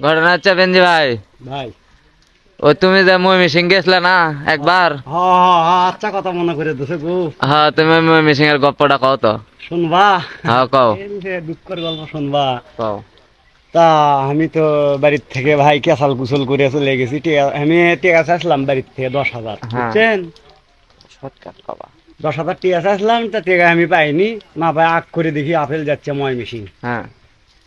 ঘটনা হচ্ছে বেঞ্জি ভাই। ভাই। ও তুমি যে ময়মনসিং গেছিলে না একবার? আচ্ছা কথা মনে করে দিছে গো। হ্যাঁ তুমি ময়মনসিং এর গপ্পটা কও তো। শুনবা? হ্যাঁ কও। দুঃখের গল্প শুনবা। কও। তা আমি তো বাড়ির থেকে ভাই কেসাল কুসল করে চলে গেছি। আমি টিকা চাইছিলাম বাড়ির থেকে দশ হাজার। বুঝছেন দশ হাজার টিকা চাইছিলাম তা টিকা আমি পাইনি। না পাই আগ করে দেখি আপেল যাচ্ছে ময় হ্যাঁ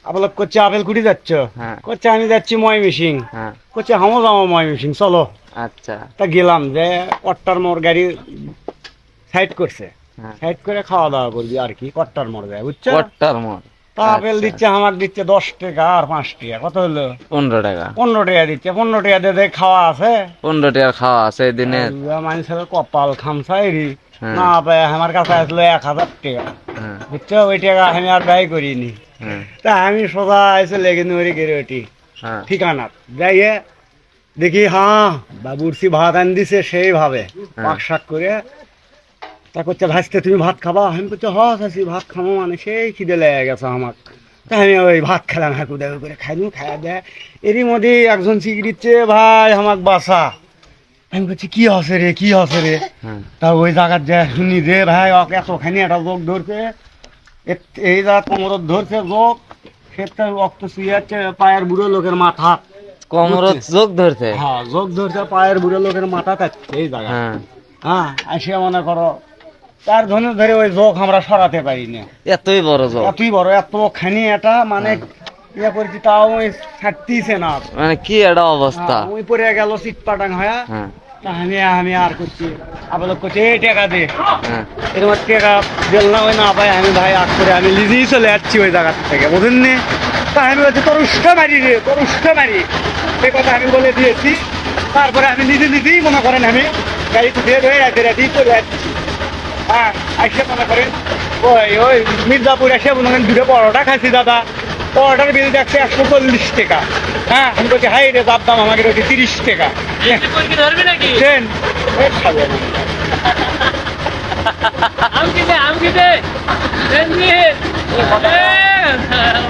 আপেল করছে আপেল কুটি যাচ্ছ। হ্যাঁ। করছে আমি যাচ্ছি ময় মিশিং হ্যাঁ। করছে হামো যাব ময় মিশিং চলো। আচ্ছা। তা গেলাম যে কট্টার মোড় গাড়ি সাইড করছে। হ্যাঁ। সাইড করে খাওয়া দাওয়া করবি আর কি কট্টার মোড় যায় বুঝছ? কট্টার মোড়। তা আপেল আচ্ছা। দিচ্ছে আমার দিচ্ছে দশ টাকা আর পাঁচ টাকা কত হলো? পনেরো টাকা। পনেরো টাকা দিচ্ছে পনেরো টাকা দিয়ে খাওয়া আছে। পনেরো টাকার খাওয়া আছে দিনে মানুষের কপাল খামসাইরি। না আমার কাছে আসলো এক হাজার টাকা। বুঝছ ওই টাকা আমি আর ব্যয় করিনি। হ্যাঁ। তা আমি সোজা এসে লেগে নড়ি গেড়ে ওটি হ্যাঁ। ঠিকানা যাইয়ে দেখি হ্যাঁ বাবুরসি ভাত আন দিছে সেইভাবে পাক শাক করে তা করছে ভাসতে তুমি ভাত খাবা? আমি করছে হ চাষি ভাত খাব মানে সেই খিদে লেগে গেছে আমার তা আমি ওই ভাত খেলাম হাঁকু দেখু করে খাইনু খাইয়া দেয়। এরই মধ্যে একজন সিগারেট ভাই আমাক বাসা আমি বলছি কি হসে রে কি হসে রে? হ্যাঁ। তা ওই জায়গার যে শুনি যে ভাই ওকে এতখানি একটা লোক ধরছে এই জায়গা কোমরত ধরছে যোগ সেটা রক্ত শুয়াচ্ছে পায়ের বুড়ো লোকের মাথা। কোমরত চোখ ধরছে? হ্যাঁ যোগ ধরছে পায়ের বুড়ো লোকের মাথা কাটছে এই জায়গা হ্যাঁ। হ্যাঁ আসে মনে করো তার ধরে ধরে ওই যোগ আমরা সরাতে পারি না। এতই বড় চোখ এতই বড় এত খানি এটা মানে ইয়ে করেছি তাও ওই ছাড়তিছে না। মানে কি একটা অবস্থা। হ্যাঁ, ওই পরে গেল সিট পাটাং হয়ে। হ্যাঁ। আমি আমি আর করছি। আবার করছি এই টাকা দে। হ্যাঁ। এরকম টাকা দিল না ওই না ভাই আমি ভাই আগ করে আমি নিজেই চলে যাচ্ছি ওই জায়গা থেকে বুঝেন নি? তা আমি বলছি তোর উষ্ঠ মারি রে তোর উষ্ঠ মারি। সে কথা আমি বলে দিয়েছি। তারপরে আমি নিজে নিজেই মনে করেন আমি গাড়ি ধুয়ে ধুয়ে রাতে রাতেই চলে যাচ্ছি। হ্যাঁ আসে মনে করেন ওই ওই মির্জাপুর এসে মনে করেন দুটো পরোটা খাইছি দাদা। পরোটার বিল দেখছে একশো চল্লিশ টাকা। হ্যাঁ আমি বলছি হাই রে দাম দাম আমাকে রয়েছে তিরিশ টাকা। ধরবি নাকি? ট্রেন। খাবে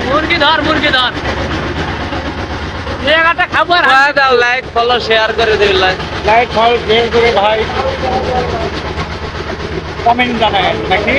মুরগি ধর মুরগি ধর। জায়গাটা খাব আর দাও লাইক ফলো শেয়ার করে দিবি লাইক লাইট ফল করে ভাই। কমেন্ট জানায় নাকি?